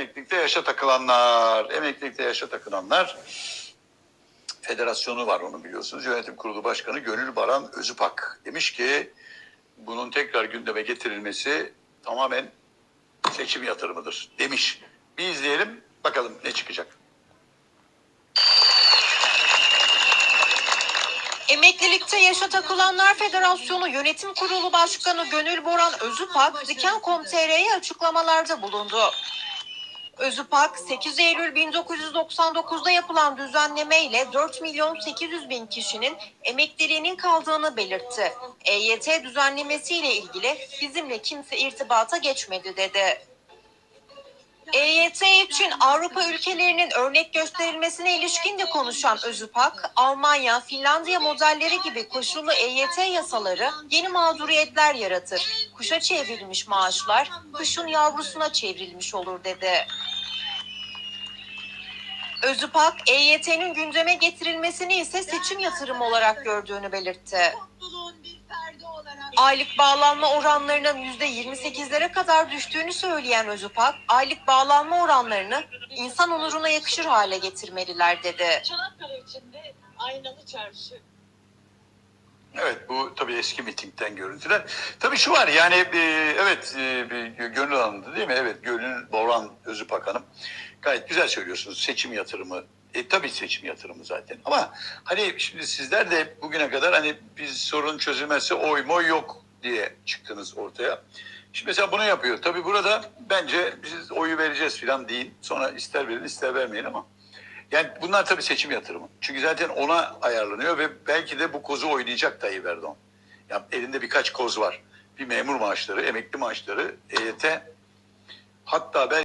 emeklilikte yaşa takılanlar, emeklilikte yaşa takılanlar federasyonu var onu biliyorsunuz. Yönetim Kurulu Başkanı Gönül Baran Özüpak demiş ki bunun tekrar gündeme getirilmesi tamamen seçim yatırımıdır demiş. Bir izleyelim bakalım ne çıkacak. Emeklilikte yaşa takılanlar Federasyonu Yönetim Kurulu Başkanı Gönül Boran Özüpak, Diken.com.tr'ye açıklamalarda bulundu. Özüpak, 8 Eylül 1999'da yapılan düzenleme ile 4 milyon 800 bin kişinin emekliliğinin kaldığını belirtti. EYT düzenlemesiyle ilgili bizimle kimse irtibata geçmedi dedi. EYT için Avrupa ülkelerinin örnek gösterilmesine ilişkin de konuşan Özüpak, Almanya, Finlandiya modelleri gibi koşullu EYT yasaları yeni mağduriyetler yaratır. Kuşa çevrilmiş maaşlar, kuşun yavrusuna çevrilmiş olur dedi. Özüpak, EYT'nin gündeme getirilmesini ise seçim yatırımı olarak gördüğünü belirtti. Aylık bağlanma oranlarının %28'lere kadar düştüğünü söyleyen Özüpak, aylık bağlanma oranlarını insan onuruna yakışır hale getirmeliler dedi. Çanakkale içinde aynalı çarşı. Evet bu tabii eski mitingden görüntüler. Tabii şu var yani e, evet e, bir Gönül Hanım'dı değil mi? Evet Gönül Boran Özüpak Hanım. Gayet güzel söylüyorsunuz seçim yatırımı. E, tabii seçim yatırımı zaten. Ama hani şimdi sizler de bugüne kadar hani biz sorun çözülmezse oy moy yok diye çıktınız ortaya. Şimdi mesela bunu yapıyor. Tabii burada bence biz oyu vereceğiz falan değil. Sonra ister verin ister vermeyin ama yani bunlar tabii seçim yatırımı. Çünkü zaten ona ayarlanıyor ve belki de bu kozu oynayacak Tayyip Erdoğan. Ya elinde birkaç koz var. Bir memur maaşları, emekli maaşları, EYT. Hatta belki